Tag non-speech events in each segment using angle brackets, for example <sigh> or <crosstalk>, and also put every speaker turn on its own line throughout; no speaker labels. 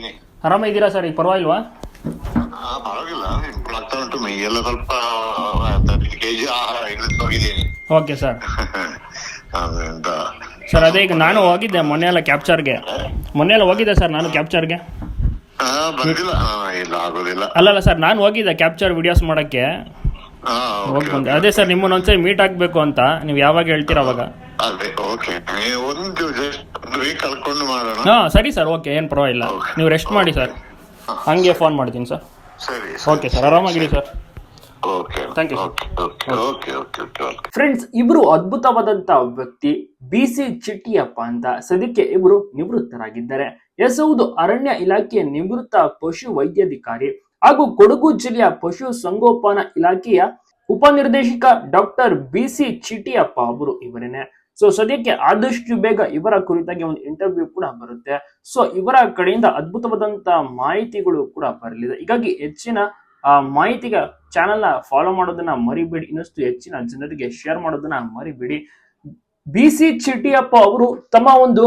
ಇದ್ದೀನಿ
ಆರಾಮಿದ್ದೀರಾ ಸರ್? ಈಗ ಪರವಾಗಿಲ್ವಾ?
ಪರವಾಗಿಲ್ಲ. ಇಂಪ್ರೂವ್ ಆಗ್ತಾ ಉಂಟು. ಮೈಯೆಲ್ಲ ಸ್ವಲ್ಪ ಕೆಜಿ ಆಹಾರ ಇಳಿದೋಗಿದ್ದೀನಿ
ಓಕೆ ಸರ್. <laughs>
ಅದರಿಂದ
ಸರ್ ಅದೇ ಈಗ ನಾನು ಹೋಗಿದ್ದೆ ಮೊನ್ನೆ ಎಲ್ಲ ಕ್ಯಾಪ್ಚರ್ಗೆ. ಮೊನ್ನೆ ಎಲ್ಲ ಹೋಗಿದ್ದೆ ಸರ್ ನಾನು ಕ್ಯಾಪ್ಚರ್ಗೆ.
ಆ, ಬಂದಿಲ್ಲ. ಇಲ್ಲ ಆಗೋದಿಲ್ಲ.
ಅಲ್ಲಲ್ಲ ಸರ್ ನಾನು ಹೋಗಿದ್ದೆ ಕ್ಯಾಪ್ಚರ್ ವಿಡಿಯೋಸ್ ಮಾಡೋಕ್ಕೆ. ಹೋಗಿ
ಓಕೆ
ಬಂದೆ ಅದೇ ಸರ್ ನಿಮ್ಮನ್ನ ಒಂದ್ಸರಿ ಮೀಟ್ ಆಗಬೇಕು ಅಂತ. ನೀವು ಯಾವಾಗ ಹೇಳ್ತೀರಾ ಅವಾಗ? ಹಾಂ ಸರಿ ಸರ್ ಓಕೆ ಏನು ಪರವಾಗಿಲ್ಲ. ನೀವು ರೆಸ್ಟ್ ಮಾಡಿ ಸರ್. ಹಂಗೆ ಫೋನ್ ಮಾಡ್ತೀನಿ ಸರ್.
ಸರಿ
ಓಕೆ ಸರ್ ಆರಾಮಾಗಿರಿ ಸರ್.
ಓಕೆ ಓಕೆ
ಫ್ರೆಂಡ್ಸ್ ಇಬ್ರು ಅದ್ಭುತವಾದಂತ ವ್ಯಕ್ತಿ ಬಿ ಸಿ ಚಿಟ್ಟಿಯಪ್ಪ ಅಂತ ಸದ್ಯಕ್ಕೆ ಇಬ್ರು ನಿವೃತ್ತರಾಗಿದ್ದಾರೆ. ಎಸ್ ಹೌದು ಅರಣ್ಯ ಇಲಾಖೆಯ ನಿವೃತ್ತ ಪಶು ವೈದ್ಯಾಧಿಕಾರಿ ಹಾಗೂ ಕೊಡಗು ಜಿಲ್ಲೆಯ ಪಶು ಸಂಗೋಪನಾ ಇಲಾಖೆಯ ಉಪನಿರ್ದೇಶಕ ಡಾಕ್ಟರ್ ಬಿ ಸಿ ಚಿಟಿಯಪ್ಪ ಅವರು ಇವರೇನೆ. ಸೊ ಸದ್ಯಕ್ಕೆ ಆದಷ್ಟು ಬೇಗ ಇವರ ಕುರಿತಾಗಿ ಒಂದು ಇಂಟರ್ವ್ಯೂ ಕೂಡ ಬರುತ್ತೆ. ಸೊ ಇವರ ಕಡೆಯಿಂದ ಅದ್ಭುತವಾದಂತ ಮಾಹಿತಿಗಳು ಕೂಡ ಬರಲಿದೆ. ಹೀಗಾಗಿ ಹೆಚ್ಚಿನ ಮಾಹಿತಿಗೆ ಚಾನೆಲ್ನ ಫಾಲೋ ಮಾಡೋದನ್ನ ಮರಿಬೇಡಿ. ಇನ್ನಷ್ಟು ಹೆಚ್ಚಿನ ಜನರಿಗೆ ಶೇರ್ ಮಾಡೋದನ್ನ ಮರಿಬೇಡಿ. ಬಿ ಸಿ ಚಿಟಿಯಪ್ಪ ಅವರು ತಮ್ಮ ಒಂದು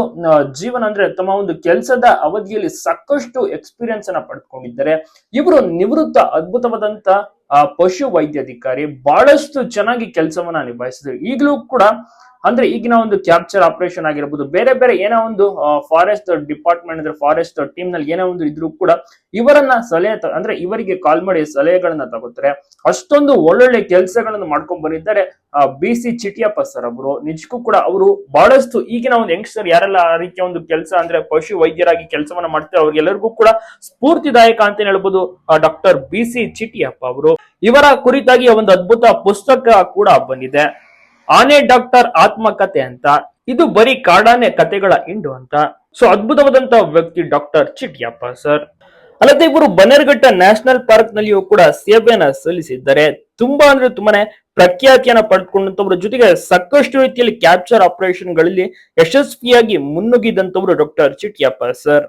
ಜೀವನ ಅಂದ್ರೆ ತಮ್ಮ ಒಂದು ಕೆಲಸದ ಅವಧಿಯಲ್ಲಿ ಸಾಕಷ್ಟು ಎಕ್ಸ್ಪೀರಿಯನ್ಸ್ ಅನ್ನ ಪಡ್ಕೊಂಡಿದ್ದಾರೆ. ಇವರು ನಿವೃತ್ತ ಅದ್ಭುತವಾದಂತ ಪಶು ವೈದ್ಯಾಧಿಕಾರಿ ಬಹಳಷ್ಟು ಚೆನ್ನಾಗಿ ಕೆಲಸವನ್ನ ನಿಭಾಯಿಸಿದ್ರು ಈಗಲೂ ಕೂಡ ಅಂದ್ರೆ ಈಗಿನ ಒಂದು ಕ್ಯಾಪ್ಚರ್ ಆಪರೇಷನ್ ಆಗಿರ್ಬೋದು, ಬೇರೆ ಬೇರೆ ಏನೋ ಒಂದು ಫಾರೆಸ್ಟ್ ಡಿಪಾರ್ಟ್ಮೆಂಟ್ ಅಂದ್ರೆ ಫಾರೆಸ್ಟ್ ಟೀಮ್ನಲ್ಲಿ ಏನೋ ಒಂದು ಇದ್ರೂ ಕೂಡ ಇವರನ್ನ ಸಲಹೆ ಅಂದ್ರೆ ಇವರಿಗೆ ಕಾಲ್ ಮಾಡಿ ಸಲಹೆಗಳನ್ನ ತಗೋತಾರೆ. ಅಷ್ಟೊಂದು ಒಳ್ಳೊಳ್ಳೆ ಕೆಲಸಗಳನ್ನು ಮಾಡ್ಕೊಂಡ್ ಬಂದಿದ್ದಾರೆ ಬಿ ಸಿ ಚಿಟಿಯಪ್ಪ ಸರ್ ಅವರು ನಿಜಕ್ಕೂ ಕೂಡ ಅವರು ಬಹಳಷ್ಟು ಈಗಿನ ಒಂದು ಯಂಗ್ಸ್ಟರ್ ಯಾರೆಲ್ಲ ಆ ರೀತಿಯ ಒಂದು ಕೆಲಸ ಅಂದ್ರೆ ಪಶು ವೈದ್ಯರಾಗಿ ಕೆಲಸವನ್ನ ಮಾಡ್ತಾರೆ, ಅವ್ರಿಗೆಲ್ಲರಿಗೂ ಕೂಡ ಸ್ಫೂರ್ತಿದಾಯಕ ಅಂತ ಹೇಳ್ಬೋದು ಡಾಕ್ಟರ್ ಬಿ ಸಿ ಚಿಟಿಯಪ್ಪ ಅವರು. ಇವರ ಕುರಿತಾಗಿ ಒಂದು ಅದ್ಭುತ ಪುಸ್ತಕ ಕೂಡ ಬಂದಿದೆ. ಆನೆ ಡಾಕ್ಟರ್ ಆತ್ಮಕತೆ ಅಂತ, ಇದು ಬರೀ ಕಾಡಾನೆ ಕತೆಗಳ ಇಂಡು ಅಂತ. ಸೊ ಅದ್ಭುತವಾದಂತ ವ್ಯಕ್ತಿ ಡಾಕ್ಟರ್ ಚಿಟ್ಯಪ್ಪ ಸರ್. ಅಲ್ಲದೆ ಇವರು ಬನ್ನೇರುಘಟ್ಟ ನ್ಯಾಷನಲ್ ಪಾರ್ಕ್ ನಲ್ಲಿಯೂ ಕೂಡ ಸೇವೆಯನ್ನ ಸಲ್ಲಿಸಿದ್ದಾರೆ. ತುಂಬಾ ಅಂದ್ರೆ ತುಂಬಾನೇ ಪ್ರಖ್ಯಾತಿಯನ್ನ ಪಡೆದುಕೊಂಡಂತವ್ರ, ಜೊತೆಗೆ ಸಾಕಷ್ಟು ರೀತಿಯಲ್ಲಿ ಕ್ಯಾಪ್ಚರ್ ಆಪರೇಷನ್ಗಳಲ್ಲಿ ಯಶಸ್ವಿಯಾಗಿ ಮುನ್ನುಗ್ಗಿದಂತವರು ಡಾಕ್ಟರ್ ಚಿಟ್ಯಪ್ಪ ಸರ್.